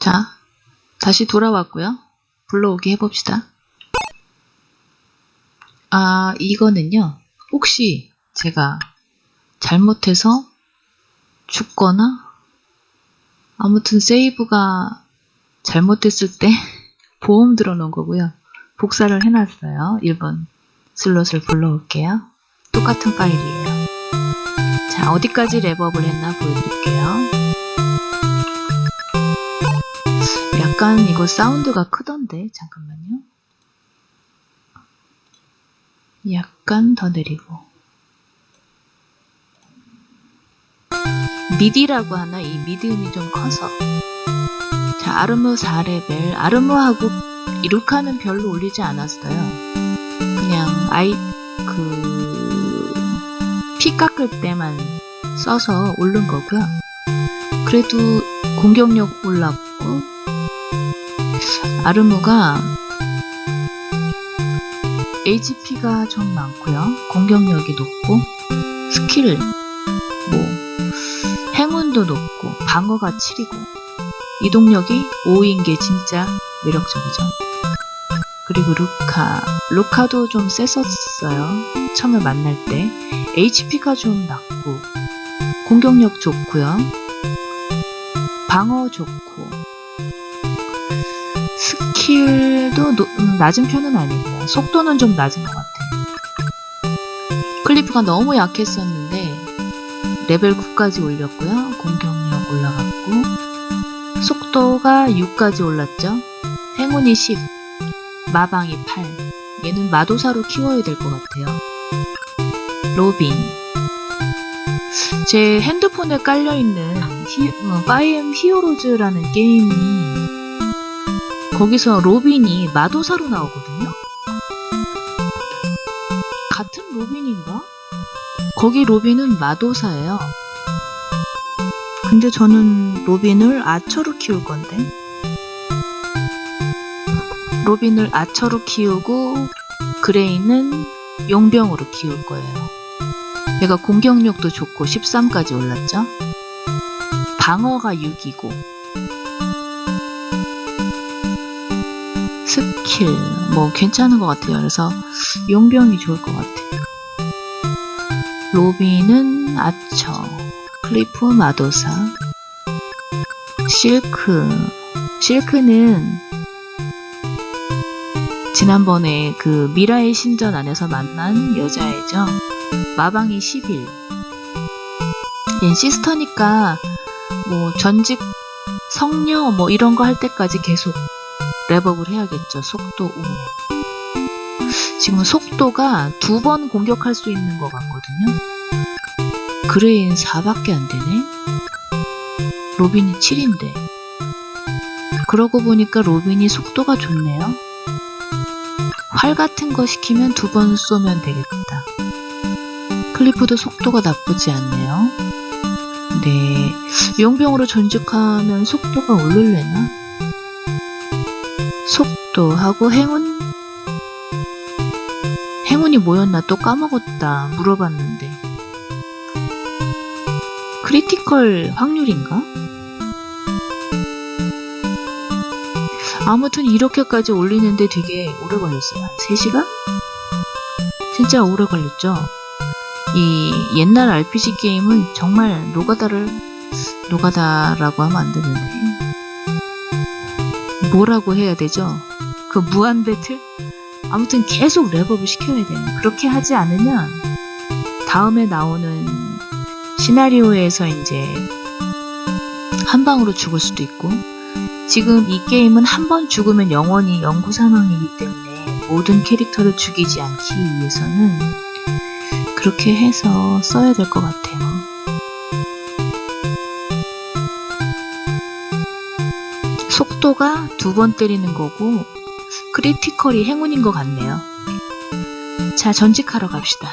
자, 다시 돌아왔고요. 불러오기 해봅시다. 아, 이거는요. 혹시 제가 잘못해서 죽거나 아무튼 세이브가 잘못됐을 때 보험 들어놓은 거고요. 복사를 해놨어요. 1번 슬롯을 불러올게요. 똑같은 파일이에요. 자, 어디까지 랩업을 했나 보여드릴게요. 약간 이거 사운드가 크던데, 잠깐만요. 약간 더 내리고. 미디라고 하나? 이 미디음이 좀 커서. 자, 아르무 4레벨. 아르무하고 이룩하는 별로 올리지 않았어요. 그냥 아이, 그, 피 깎을 때만 써서 오른 거고요. 그래도 공격력 올랐고, 아르무가 HP가 좀 많고요. 공격력이 높고, 스킬, 뭐, 행운도 높고, 방어가 7이고, 이동력이 5인 게 진짜 매력적이죠. 그리고 루카. 루카도 좀 셌었어요. 처음에 만날 때. HP가 좀 낮고, 공격력 좋고요. 방어 좋고, 스 킬도 노- 음, 낮은 편은 아니고요. 속도는 좀 낮은 것 같아요. 클리프가 너무 약했었는데, 레벨 9까지 올렸고요. 공격력 올라갔고, 속도가 6까지 올랐죠. 행운이 10, 마방이 8. 얘는 마도사로 키워야 될 것 같아요. 로빈. 제 핸드폰에 깔려있는 히, 어, 파이엠 히어로즈라는 게임이 거기서 로빈이 마도사로 나오거든요? 같은 로빈인가? 거기 로빈은 마도사예요. 근데 저는 로빈을 아처로 키울 건데. 로빈을 아처로 키우고 그레이는 용병으로 키울 거예요. 얘가 공격력도 좋고 13까지 올랐죠? 방어가 6이고 스킬 뭐 괜찮은 것 같아요. 그래서 용병이 좋을 것 같아요. 로빈은 아처, 클리프 마도사, 실크. 실크는 지난번에 그 미라의 신전 안에서 만난 여자애죠. 마방이 11. 얜 시스터니까 뭐 전직 성녀 뭐 이런 거 할 때까지 계속 랩업을 해야겠죠. 속도 5. 지금 속도가 두 번 공격할 수 있는 것 같거든요. 그레이는 4밖에 안 되네. 로빈이 7인데. 그러고 보니까 로빈이 속도가 좋네요. 활 같은 거 시키면 두 번 쏘면 되겠다. 클리프도 속도가 나쁘지 않네요. 네. 용병으로 전직하면 속도가 오를래나? 속도하고 행운? 행운이 뭐였나 또 까먹었다. 물어봤는데. 크리티컬 확률인가? 아무튼 이렇게까지 올리는데 되게 오래 걸렸어요. 한 3시간? 진짜 오래 걸렸죠? 이 옛날 RPG 게임은 정말 노가다를, 노가다라고 하면 안 되는데. 뭐라고 해야 되죠? 그 무한 배틀? 아무튼 계속 랩업을 시켜야 돼요. 그렇게 하지 않으면 다음에 나오는 시나리오에서 이제 한 방으로 죽을 수도 있고 지금 이 게임은 한 번 죽으면 영원히 영구 사망이기 때문에 모든 캐릭터를 죽이지 않기 위해서는 그렇게 해서 써야 될 것 같아요. 속도가 두 번 때리는 거고 크리티컬이 행운인 것 같네요. 자, 전직하러 갑시다.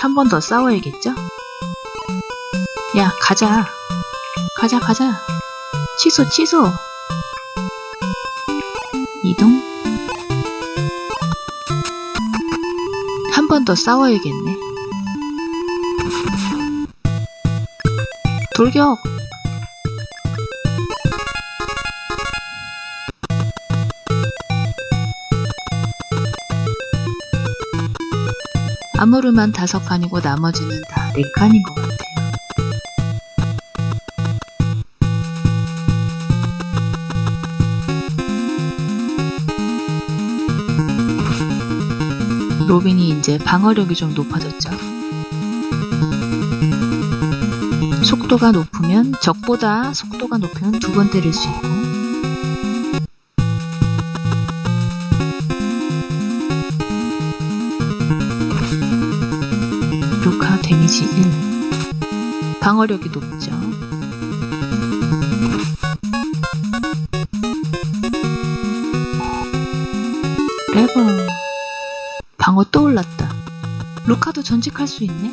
한 번 더 싸워야겠죠? 야, 가자. 가자, 가자. 취소, 취소. 이동. 한 번 더 싸워야겠네. 돌격! 아무르만 다섯 칸이고 나머지는 다 네 칸인 것 같아요. 로빈이 이제 방어력이 좀 높아졌죠. 속도가 높으면 적보다 속도가 높으면 두 번 때릴 수 있고 데미지 1 방어력이 높죠. 레버 방어 또 올랐다. 루카도 전직할 수 있네?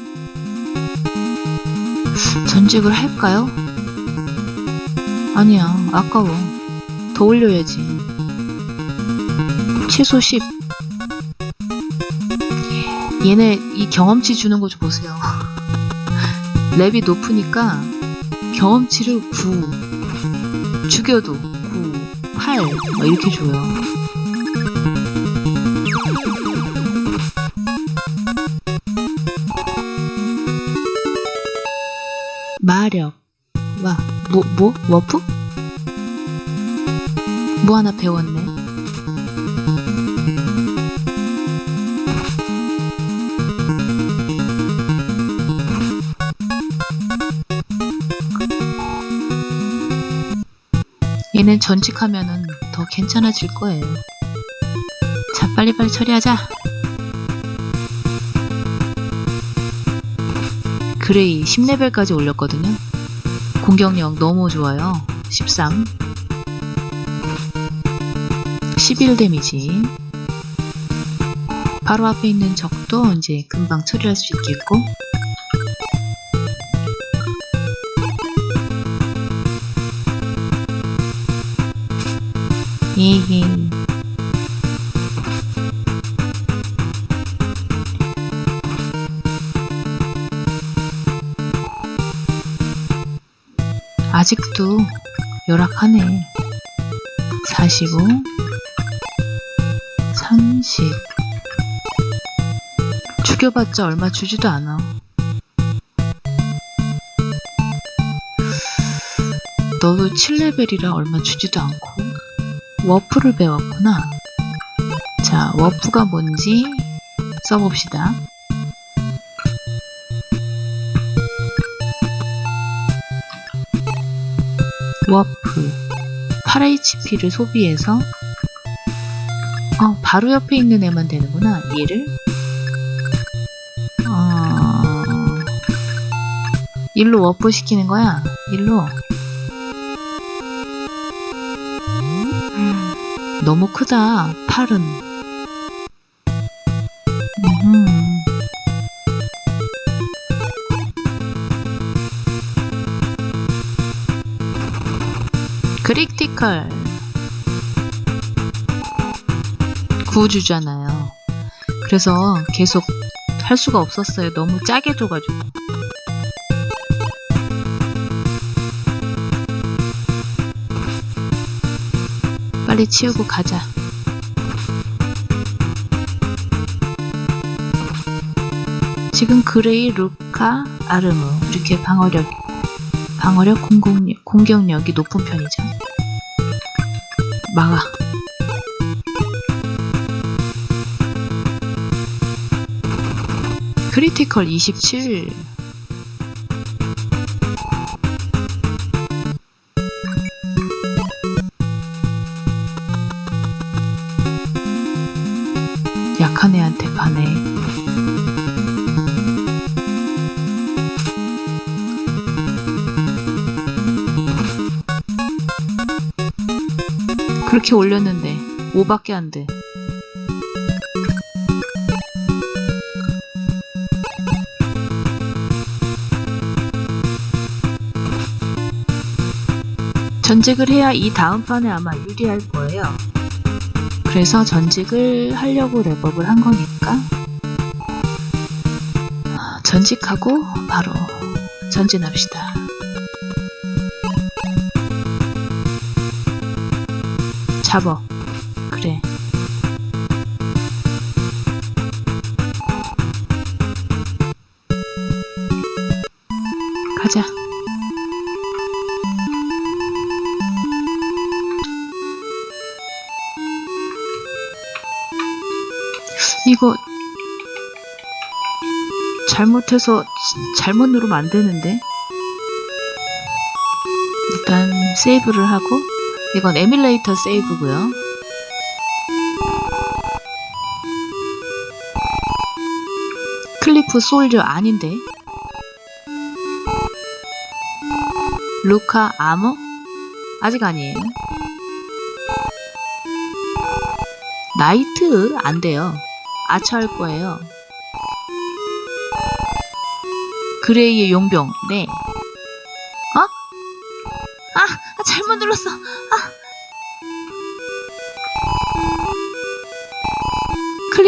전직을 할까요? 아니야, 아까워. 더 올려야지. 최소 10. 얘네 이 경험치 주는 거 좀 보세요. 랩이 높으니까 경험치를 9. 죽여도 9, 8. 막 이렇게 줘요. 마력. 와, 뭐, 뭐? 워프? 뭐 하나 배웠네. 얘는 전직하면은 더 괜찮아질 거예요. 자, 빨리빨리 처리하자. 그레이 10레벨까지 올렸거든요. 공격력 너무 좋아요. 13. 11 데미지. 바로 앞에 있는 적도 이제 금방 처리할 수 있겠고. 이히 아직도 열악하네. 45, 30. 죽여봤자 얼마 주지도 않아. 너도 7레벨이라 얼마 주지도 않고 워프를 배웠구나. 자, 워프가 뭔지 써봅시다. 워프 8HP를 소비해서 어, 바로 옆에 있는 애만 되는구나. 얘를 어, 일로 워프 시키는 거야. 일로 너무 크다. 팔은 음흠. 크리티컬 구주잖아요. 그래서 계속 할 수가 없었어요. 너무 짜게 줘가지고. 빨리 치우고 가자. 지금 그레이, 루카, 아르무 이렇게 방어력 방어력 공공력, 공격력이 높은 편이죠. 막아. 크리티컬 27. 그렇게 올렸는데 5밖에 안 돼. 전직을 해야 이 다음 판에 아마 유리할 거예요. 그래서 전직을 하려고 랩업을 한 거니까 전직하고 바로 전진합시다. 잡어 그래. 가자. 이거 잘못해서 잘못 누르면 안 되는데? 일단 세이브를 하고 이건 에뮬레이터 세이브고요. 클리프 솔저 아닌데. 루카 아머? 아직 아니에요. 나이트 안 돼요. 아차 할 거예요. 그레이의 용병. 네.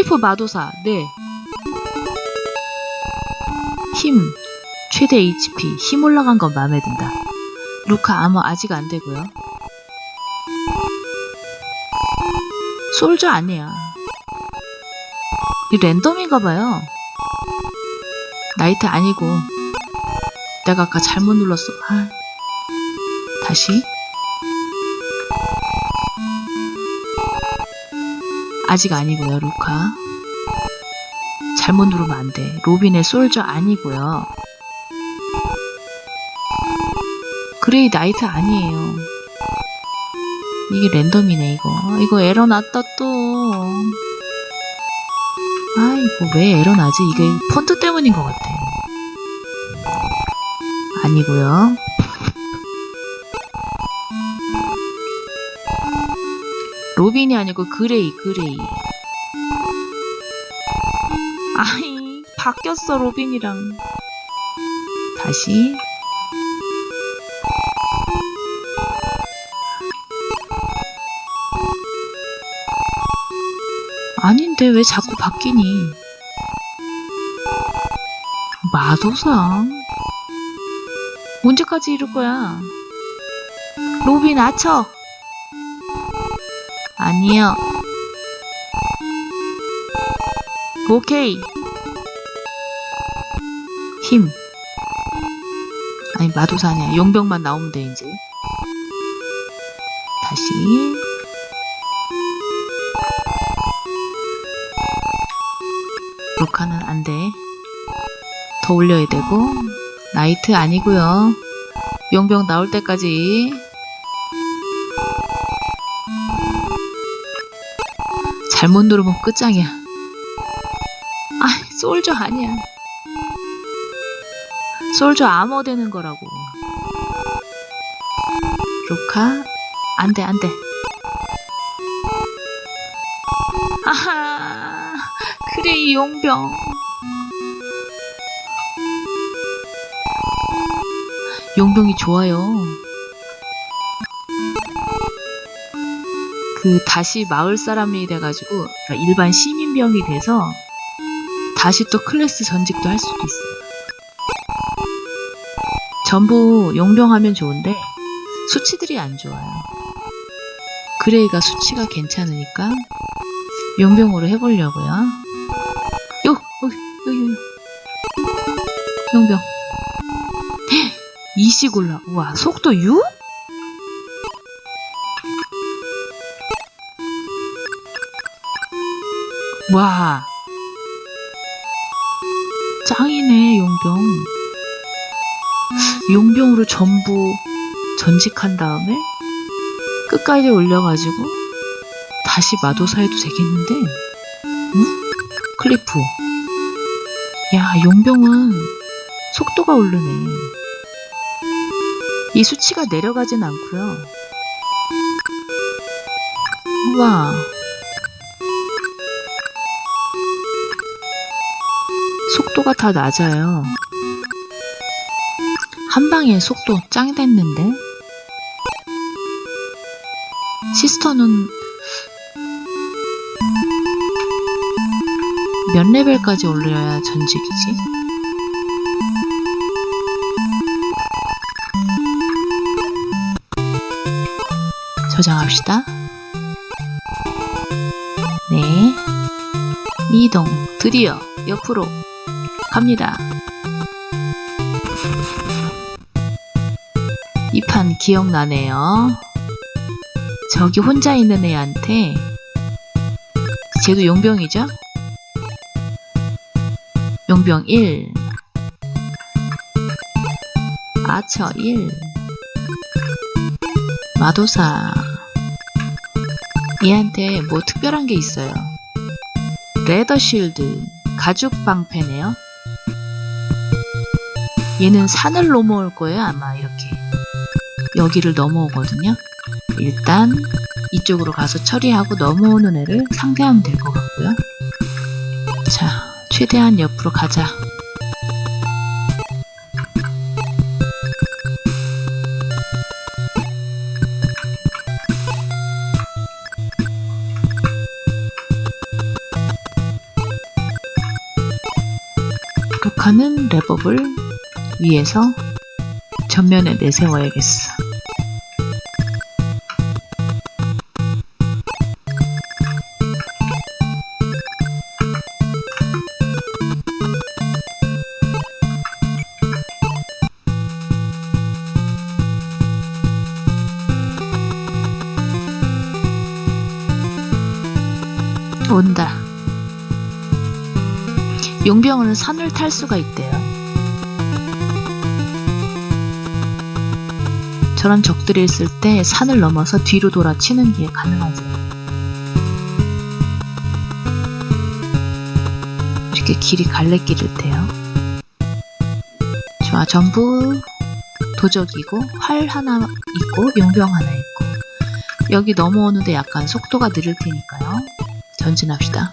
클리프 마도사. 네. 힘. 최대 HP. 힘 올라간 건 마음에 든다. 루카 아머 아직 안 되고요. 솔저 아니야. 이 랜덤인가 봐요. 나이트 아니고 내가 아까 잘못 눌렀어. 아. 다시 아직 아니고요, 루카. 잘못 누르면 안 돼. 로빈의 솔저 아니고요. 그레이 나이트 아니에요. 이게 랜덤이네, 이거. 이거 에러 났다, 또. 아이고, 왜 에러 나지? 이게 폰트 때문인 것 같아. 아니고요. 로빈이 아니고 그레이, 그레이. 아이, 바뀌었어, 로빈이랑. 다시. 아닌데 왜 자꾸 바뀌니? 마도상? 언제까지 이럴 거야? 로빈 아처! 아니요. 오케이. 힘. 아니, 마도사 아니야. 용병만 나오면 돼, 이제. 다시. 로카는 안 돼. 더 올려야 되고. 나이트 아니고요. 용병 나올 때까지. 잘못 누르면 끝장이야. 아, 솔저 아니야. 솔저 암호 되는 거라고. 로카, 안 돼, 안 돼. 아하, 그래, 이 용병. 용병이 좋아요. 그 다시 마을 사람이 돼가지고 그러니까 일반 시민병이 돼서 다시 또 클래스 전직도 할 수도 있어요. 전부 용병하면 좋은데 수치들이 안 좋아요. 그레이가 수치가 괜찮으니까 용병으로 해보려고요. 요, 요, 요, 요. 용병. 2씩 올라. 우와, 속도 6? 와. 짱이네, 용병. 용병으로 전부 전직한 다음에 끝까지 올려가지고 다시 마도사 해도 되겠는데? 응? 클리프. 야, 용병은 속도가 오르네. 이 수치가 내려가진 않고요. 우와. 속도가 다 낮아요. 한 방에 속도 짱 됐는데? 시스터는 몇 레벨까지 올려야 전직이지? 저장합시다. 네. 이동. 드디어 옆으로 갑니다. 판 기억나네요. 저기 혼자 있는 애한테 쟤도 용병이죠? 용병 1 아처 1 마도사 얘한테 뭐 특별한 게 있어요. 레더 쉴드 가죽 방패네요. 얘는 산을 넘어올 거예요 아마 이렇게 여기를 넘어오거든요. 일단 이쪽으로 가서 처리하고 넘어오는 애를 상대하면 될 것 같고요. 자, 최대한 옆으로 가자. 루카는 랩업을 위에서 전면에 내세워야겠어. 온다. 용병은 산을 탈 수가 있대요. 저런 적들이 있을 때 산을 넘어서 뒤로 돌아 치는 게 가능하죠. 이렇게 길이 갈래길일 테요. 좋아, 전부 도적이고 활 하나 있고 용병 하나 있고 여기 넘어오는데 약간 속도가 느릴 테니까요. 전진합시다.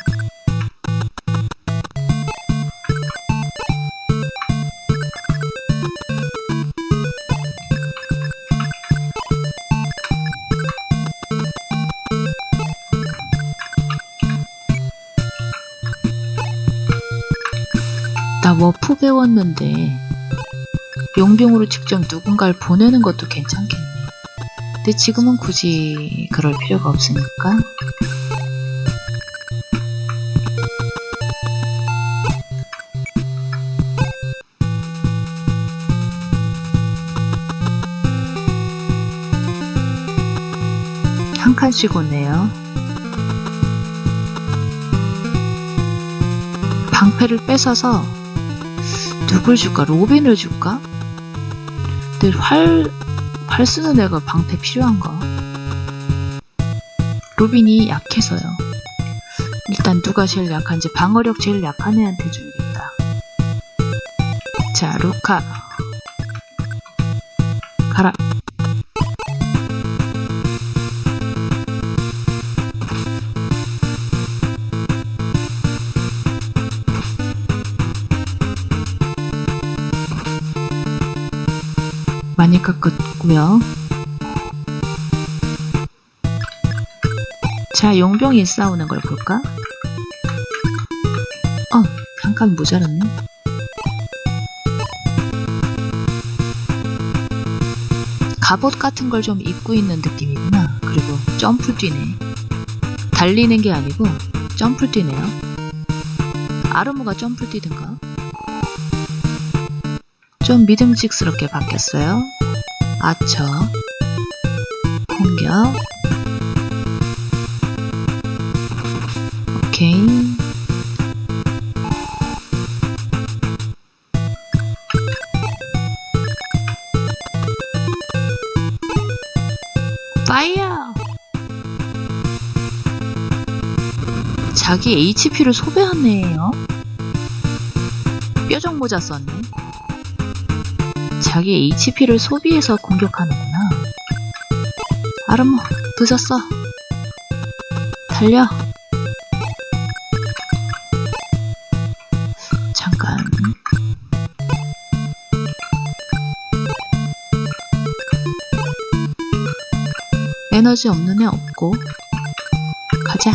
워프 배웠는데 용병으로 직접 누군가를 보내는 것도 괜찮겠네. 근데 지금은 굳이 그럴 필요가 없으니까 한 칸씩 오네요. 방패를 뺏어서 누굴 줄까? 로빈을 줄까? 근데 활, 활 쓰는 애가 방패 필요한가? 로빈이 약해서요. 일단 누가 제일 약한지 방어력 제일 약한 애한테 줘야겠다. 자, 루카. 깎았고요. 자, 용병이 싸우는 걸 볼까? 어, 잠깐 모자랐네. 갑옷 같은 걸 좀 입고 있는 느낌이구나. 그리고 점프 뛰네. 달리는 게 아니고 점프 뛰네요. 아르모가 점프 뛰든가. 좀 믿음직스럽게 바뀌었어요. 아처, 공격, 오케이. 파이어! 자기 HP를 소비하네요. 뾰족 모자 썼네. 자기 HP를 소비해서 공격하는구나. 아르모, 늦었어. 달려. 잠깐. 에너지 없는 애 없고. 가자.